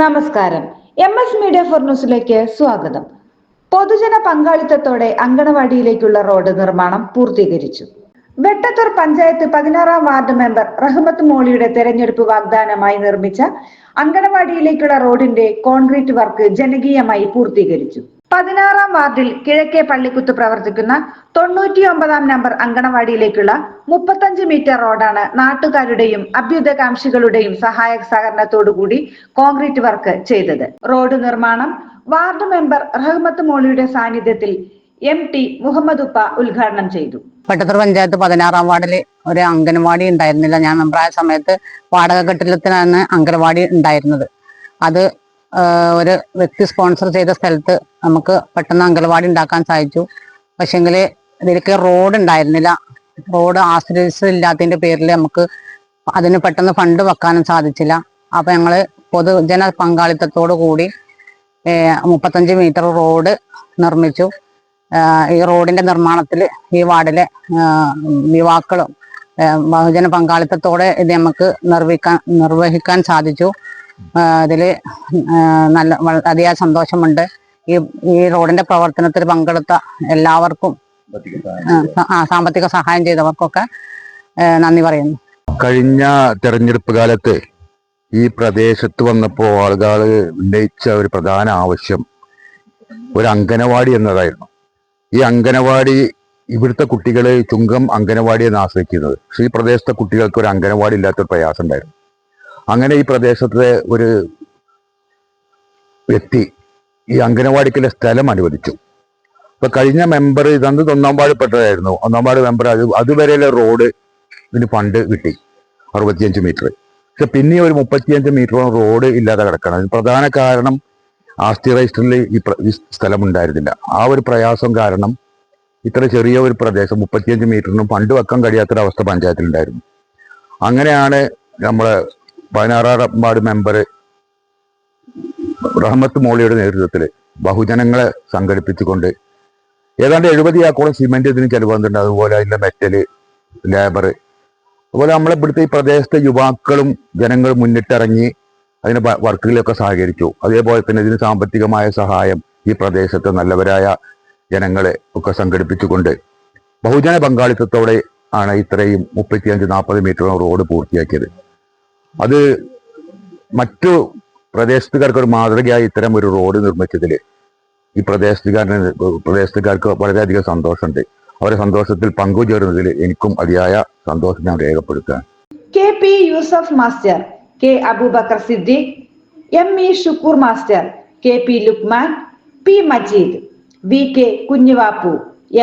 നമസ്കാരം. M S media for ന്യൂസിലേക്ക് സ്വാഗതം. പൊതുജന പങ്കാളിത്തത്തോടെ അങ്കണവാടിയിലേക്കുള്ള റോഡ് നിർമ്മാണം പൂർത്തീകരിച്ചു. വെട്ടത്തൂർ പഞ്ചായത്ത് പതിനാറാം വാർഡ് മെമ്പർ റഹ്മത്ത് മോളിയുടെ തെരഞ്ഞെടുപ്പ് വാഗ്ദാനമായി നിർമ്മിച്ച അങ്കണവാടിയിലേക്കുള്ള റോഡിന്റെ കോൺക്രീറ്റ് വർക്ക് ജനകീയമായി പൂർത്തീകരിച്ചു. പതിനാറാം വാർഡിൽ കിഴക്കേ പള്ളിക്കുത്ത് പ്രവർത്തിക്കുന്ന തൊണ്ണൂറ്റി ഒമ്പതാം നമ്പർ അങ്കണവാടിയിലേക്കുള്ള മുപ്പത്തഞ്ച് മീറ്റർ റോഡാണ് നാട്ടുകാരുടെയും അഭ്യുദയകാംക്ഷികളുടെയും സഹായ സഹകരണത്തോടുകൂടി കോൺക്രീറ്റ് വർക്ക് ചെയ്തത്. റോഡ് നിർമ്മാണം വാർഡ് മെമ്പർ റഹ്മത്ത് മോളിയുടെ സാന്നിധ്യത്തിൽ എം ടി മുഹമ്മദ് ഉപ്പ ഉദ്ഘാടനം ചെയ്തു. പട്ടത്തൂർ പഞ്ചായത്ത് പതിനാറാം വാർഡിൽ ഒരു അംഗനവാടി ഉണ്ടായിരുന്നില്ല. ഞാൻ മെമ്പറായ സമയത്ത് വാടക കെട്ടിടത്തിലാണ് അംഗനവാടി ഉണ്ടായിരുന്നത്. അത് ഒരു വ്യക്തി സ്പോൺസർ ചെയ്ത സ്ഥലത്ത് നമുക്ക് പെട്ടെന്ന് അംഗൻവാടി ഉണ്ടാക്കാൻ സാധിച്ചു. പക്ഷെങ്കിൽ ഇതിലേക്ക് റോഡ് ഉണ്ടായിരുന്നില്ല. റോഡ് ആശ്രയിച്ചില്ലാത്തതിന്റെ പേരിൽ നമുക്ക് അതിന് പെട്ടെന്ന് ഫണ്ട് വെക്കാനും സാധിച്ചില്ല. അപ്പൊ ഞങ്ങൾ പൊതുജന പങ്കാളിത്തത്തോടു കൂടി മുപ്പത്തഞ്ച് മീറ്റർ റോഡ് നിർമ്മിച്ചു. ഈ റോഡിന്റെ നിർമ്മാണത്തിൽ ഈ വാർഡിലെ യുവാക്കളും ബഹുജന പങ്കാളിത്തത്തോടെ ഇത് നമുക്ക് നിർവഹിക്കാൻ നിർവഹിക്കാൻ സാധിച്ചു. ഇതിൽ നല്ല അതിയായ സന്തോഷമുണ്ട്. ഈ ഈ റോഡിന്റെ പ്രവർത്തനത്തിൽ പങ്കെടുത്ത എല്ലാവർക്കും സാമ്പത്തിക സഹായം ചെയ്തവർക്കൊക്കെ നന്ദി പറയുന്നു. കഴിഞ്ഞ തെരഞ്ഞെടുപ്പ് കാലത്ത് ഈ പ്രദേശത്ത് വന്നപ്പോൾ ആളുകൾ ഉന്നയിച്ച ഒരു പ്രധാന ആവശ്യം ഒരു അംഗനവാടി എന്നതായിരുന്നു. ഈ അംഗനവാടി ഇവിടുത്തെ കുട്ടികൾ ചുങ്കം അംഗനവാടിയെന്ന് ആശ്രയിക്കുന്നത് പക്ഷേ ഈ പ്രദേശത്തെ കുട്ടികൾക്ക് ഒരു അംഗനവാടി ഇല്ലാത്തൊരു പ്രയാസം ഉണ്ടായിരുന്നു അങ്ങനെ ഈ പ്രദേശത്തെ ഒരു വ്യക്തി ഈ അംഗനവാടിക്കുള്ള സ്ഥലം അനുവദിച്ചു. അപ്പൊ കഴിഞ്ഞ മെമ്പർ ഇതന്ന് ഒന്നാം വാർഡ് പെട്ടതായിരുന്നു. ഒന്നാമ്പാട് മെമ്പർ അത് അതുവരെയുള്ള റോഡ് ഇതിന് ഫണ്ട് കിട്ടി. അറുപത്തിയഞ്ച് മീറ്റർ പക്ഷെ പിന്നെ ഒരു മുപ്പത്തിയഞ്ച് മീറ്ററോളം റോഡ് ഇല്ലാതെ കിടക്കണം. അതിന് പ്രധാന കാരണം ആസ്തി രജിസ്റ്ററിൽ ഈ സ്ഥലം ഉണ്ടായിരുന്നില്ല. ആ ഒരു പ്രയാസം കാരണം ഇത്ര ചെറിയ ഒരു പ്രദേശം മുപ്പത്തിയഞ്ച് മീറ്ററിനും ഫണ്ട് വെക്കാൻ കഴിയാത്തൊരവസ്ഥ പഞ്ചായത്തിലുണ്ടായിരുന്നു. അങ്ങനെയാണ് നമ്മളെ പതിനാറാം വാർഡ് മെമ്പർ റഹ്മത്ത് മോളിയുടെ നേതൃത്വത്തിൽ ബഹുജനങ്ങളെ സംഘടിപ്പിച്ചുകൊണ്ട് ഏതാണ്ട് എഴുപത് ആക്കോളം സിമെന്റ് ഇതിന് വന്നിട്ടുണ്ട് അതുപോലെ അതിന്റെ മെറ്റൽ ലേബർ അതുപോലെ നമ്മളെ ഇവിടുത്തെ ഈ പ്രദേശത്തെ യുവാക്കളും ജനങ്ങളും മുന്നിട്ടിറങ്ങി അതിന് വർക്കുകളിലൊക്കെ സഹകരിച്ചു. അതേപോലെ തന്നെ ഇതിന് സാമ്പത്തികമായ സഹായം ഈ പ്രദേശത്തെ നല്ലവരായ ജനങ്ങളെ ഒക്കെ സംഘടിപ്പിച്ചുകൊണ്ട് ബഹുജന പങ്കാളിത്തത്തോടെ ആണ് ഇത്രയും മുപ്പത്തിയഞ്ച് നാൽപ്പത് മീറ്ററോളം റോഡ് പൂർത്തിയാക്കിയത്. അത് മറ്റു പ്രദേശത്തുകാർക്ക് ഒരു മാതൃകയായി ഇത്തരം ഒരു റോഡ് നിർമ്മിച്ചതിൽ ഈ പ്രദേശത്തുകാരന് പ്രദേശത്തുകാർക്ക് വളരെയധികം സന്തോഷമുണ്ട്. അവരെ സന്തോഷത്തിൽ പങ്കുചേരുന്നതിൽ എനിക്കും അതിയായ സന്തോഷം ഞാൻ രേഖപ്പെടുത്തുകയാണ്. K P Yusuf master K Abubakar Siddique M E Shukkur master K P Lukman P Majeed V K Kunjuvappu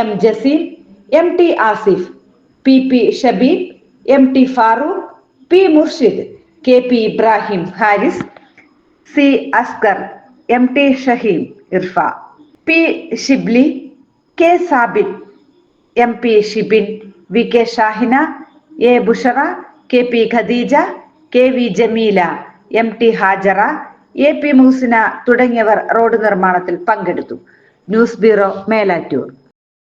M Jaseel M T Asif P P Shabeeb M T Farooq P Murshid. K P Ibrahim Haris C Askar M T Shaheem Irfa. P Shibli K Sabin M P Shibin V K Shahina A Bushra K P Khadeeja K V Jameela M T Hajara A P Muhsina തുടങ്ങിയവർ road നിർമ്മാണത്തിൽ പങ്കെടുത്തു. News bureau Melattur.